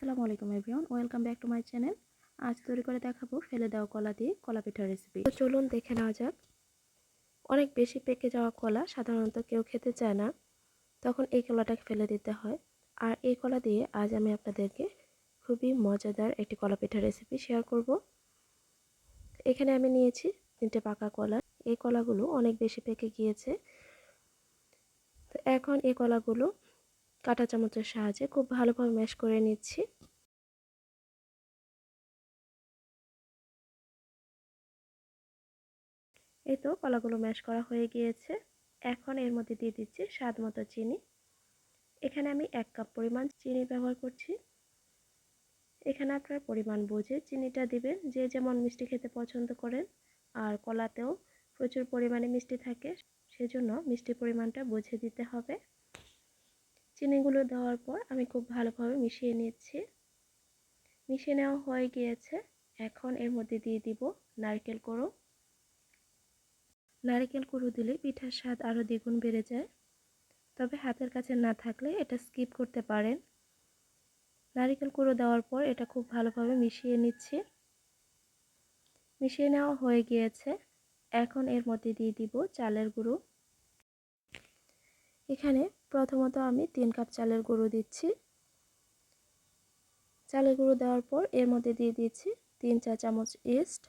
আসসালামু আলাইকুম everyone, welcome back to my channel. আজ তৈরি করে দেখাবো ফেলে দেওয়া কলা দিয়ে কলা পিঠার রেসিপি তো চলুন দেখে নেওয়া যাক। অনেক বেশি পেকে যাওয়া কলা সাধারণত কেউ খেতে চায় না, তখন এই কলাটাকে ফেলে দিতে হয়। আর এই কলা দিয়ে আজ আমি আপনাদেরকে খুবই মজাদার একটি কলা পিঠার রেসিপি শেয়ার করব। এখানে আমি নিয়েছি তিনটে পাকা কলা। এই কলাগুলো অনেক বেশি পেকে গিয়েছে। তো এখন এই কলাগুলো কাঁটা চামচের সাহায্যে খুব ভালোভাবে ম্যাশ করে নিচ্ছি। এই তো কলাগুলো ম্যাশ করা হয়ে গিয়েছে। এখন এর মধ্যে দিয়ে দিচ্ছি স্বাদ মতো চিনি। এখানে আমি এক কাপ পরিমাণ চিনি ব্যবহার করছি। এখানে আপনার পরিমাণ বুঝে চিনিটা দিবেন। যে যেমন মিষ্টি খেতে পছন্দ করেন আর কলাতেও প্রচুর পরিমাণে মিষ্টি থাকে, সেজন্য মিষ্টির পরিমাণটা বুঝে দিতে হবে। চিনিগুলো দেওয়ার পর আমি খুব ভালোভাবে মিশিয়ে নিচ্ছি। মিশিয়ে নেওয়া হয়ে গিয়েছে। এখন এর মধ্যে দিয়ে দিব নারকেল কুড়ো। নারকেল কুড়ো দিলে পিঠার স্বাদ আরও দ্বিগুণ বেড়ে যায়। তবে হাতের কাছে না থাকলে এটা স্কিপ করতে পারেন। নারিকেল কুড়ো দেওয়ার পর এটা খুব ভালোভাবে মিশিয়ে নিচ্ছি। মিশিয়ে নেওয়া হয়ে গিয়েছে। এখন এর মধ্যে দিয়ে দিব চালের গুঁড়ো। এখানে প্রথমত আমি তিন কাপ চালের গুঁড়ো দিচ্ছি। চালের গুঁড়ো দেওয়ার পর এর মধ্যে দিয়ে দিচ্ছি তিন চা চামচ ইস্ট।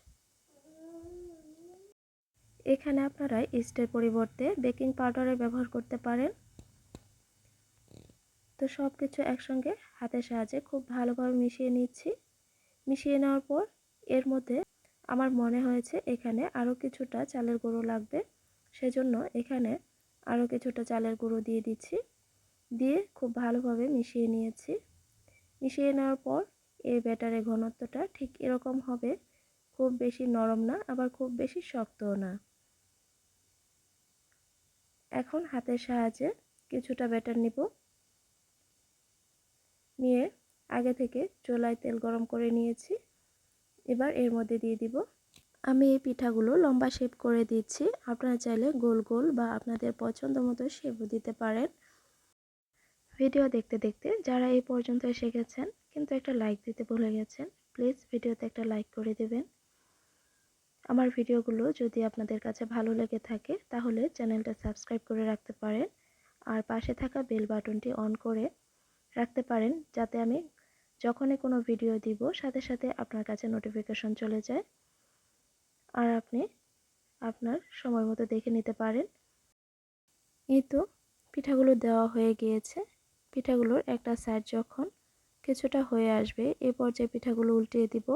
এখানে আপনারা ইস্টের পরিবর্তে বেকিং পাউডারের ব্যবহার করতে পারেন। তো সব কিছু একসঙ্গে হাতের সাহায্যে খুব ভালোভাবে মিশিয়ে নিচ্ছি। মিশিয়ে নেওয়ার পর এর মধ্যে আমার মনে হয়েছে এখানে আরও কিছুটা চালের গুঁড়ো লাগবে। সেজন্য এখানে আরও কিছুটা চালের গুঁড়ো দিয়ে দিচ্ছি। দিয়ে খুব ভালোভাবে মিশিয়ে নিয়েছি। মিশিয়ে নেওয়ার পর এই ব্যাটারের ঘনত্বটা ঠিক এরকম হবে। খুব বেশি নরম না, আবার খুব বেশি শক্তও না। এখন হাতের সাহায্যে কিছুটা ব্যাটার নিব। নিয়ে আগে থেকে চোলায় তেল গরম করে নিয়েছি। এবার এর মধ্যে দিয়ে দিব আমি এই পিঠাগুলো লম্বা শেপ করে দিচ্ছি। আপনারা চাইলে গোল গোল বা আপনাদের পছন্দ মতো শেপও দিতে পারেন। ভিডিও দেখতে দেখতে যারা এই পর্যন্ত এসে গেছেন, কিন্তু একটা লাইক দিতে ভুলে গেছেন প্লিজ ভিডিওতে একটা লাইক করে দেবেন। আমার ভিডিওগুলো যদি আপনাদের কাছে ভালো লেগে থাকে, তাহলে চ্যানেলটা সাবস্ক্রাইব করে রাখতে পারেন আর পাশে থাকা বেল বাটনটি অন করে রাখতে পারেন, যাতে আমি যখনই কোনো ভিডিও দিব, সাথে সাথে আপনার কাছে নোটিফিকেশন চলে যায়। আর আপনি আপনার সময় মতো দেখে নিতে পারেন। এই তো পিঠাগুলো দেওয়া হয়ে গিয়েছে। পিঠাগুলোর একটা সাইড যখন কিছুটা হয়ে আসবে, এ পর্যায়ে পিঠাগুলো উল্টিয়ে দিব।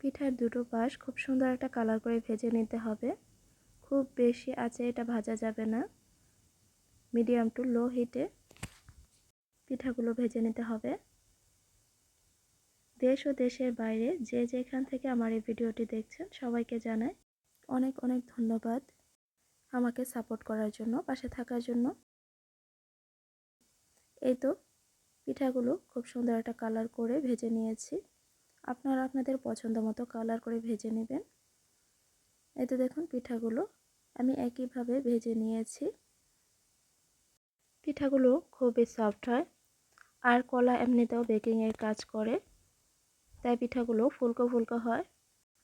পিঠার দুটো পাশ খুব সুন্দর একটা কালার করে ভেজে নিতে হবে। খুব বেশি আছে এটা ভাজা যাবে না। মিডিয়াম টু লো হিটে পিঠাগুলো ভেজে নিতে হবে। দেশ ও দেশের বাইরে যে যেখান থেকে আমার এই ভিডিওটি দেখছেন, সবাইকে জানাই অনেক অনেক ধন্যবাদ আমাকে সাপোর্ট করার জন্য, পাশে থাকার জন্য। এই তো, পিঠাগুলো খুব সুন্দর একটা কালার করে ভেজে নিয়েছি। আপনারা আপনাদের পছন্দ মতো কালার করে ভেজে নেবেন। এই তো দেখুন পিঠাগুলো আমি একইভাবে ভেজে নিয়েছি। পিঠাগুলো খুবই সফট হয়। আর কলা এমনিতেও বেকিংয়ের কাজ করে। তাই পিঠাগুলো ফুলকো ফুলকো হয়।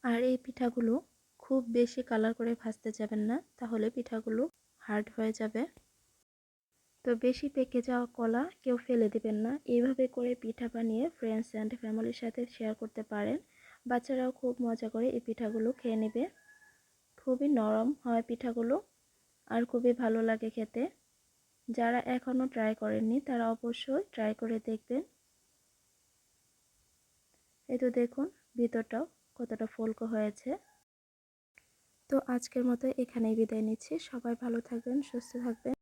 আর এই পিঠাগুলো খুব বেশি কালার করে ভাজতে যাবেন না, তাহলে পিঠাগুলো হার্ড হয়ে যাবে। তো বেশি পেকে যাওয়া কলা কেউ ফেলে দিবেন না। এইভাবে করে পিঠা বানিয়ে ফ্রেন্ডস অ্যান্ড ফ্যামিলির সাথে শেয়ার করতে পারেন। বাচ্চারাও খুব মজা করে এই পিঠাগুলো খেয়ে নেবে। খুবই নরম হয় পিঠাগুলো আর খুবই ভালো লাগে খেতে। যারা এখনও ট্রাই করেননি, তারা অবশ্যই ট্রাই করে দেখবেন। এই তো দেখুন, ভিতরটাও কতটা ফুলক হয়েছে। তো আজকের মতো এখানেই বিদায় নিচ্ছি। সবাই ভালো থাকবেন, সুস্থ থাকবেন।